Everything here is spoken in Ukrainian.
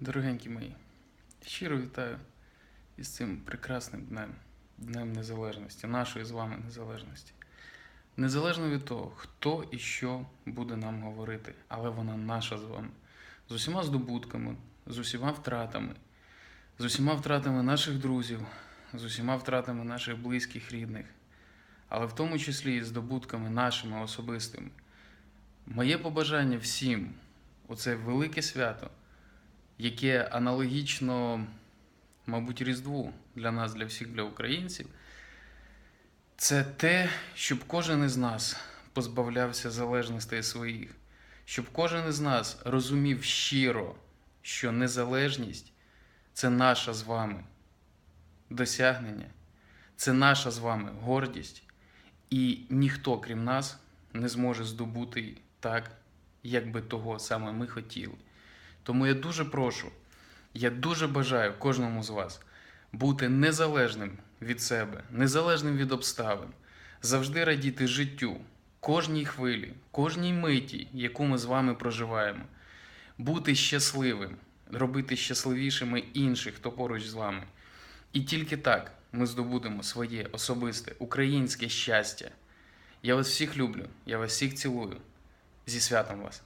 Дорогенькі мої, щиро вітаю із цим прекрасним днем, Днем Незалежності, нашої з вами незалежності. Незалежно від того, хто і що буде нам говорити, але вона наша з вами. З усіма здобутками, з усіма втратами, з усіма втратами наших друзів, з усіма втратами наших близьких, рідних, але в тому числі і здобутками нашими особистими. Моє побажання всім у це велике свято яке аналогічно, мабуть, Різдву для нас, для всіх, для українців, це те, щоб кожен із нас позбавлявся залежностей своїх, щоб кожен із нас розумів щиро, що незалежність це наша з вами досягнення, це наша з вами гордість, і ніхто, крім нас, не зможе здобути так, як би того саме ми хотіли. Тому я дуже прошу, я дуже бажаю кожному з вас бути незалежним від себе, незалежним від обставин, завжди радіти життю, кожній хвилі, кожній миті, яку ми з вами проживаємо, бути щасливим, робити щасливішими інших, хто поруч з вами. І тільки так ми здобудемо своє особисте українське щастя. Я вас всіх люблю, я вас всіх цілую. Зі святом вас!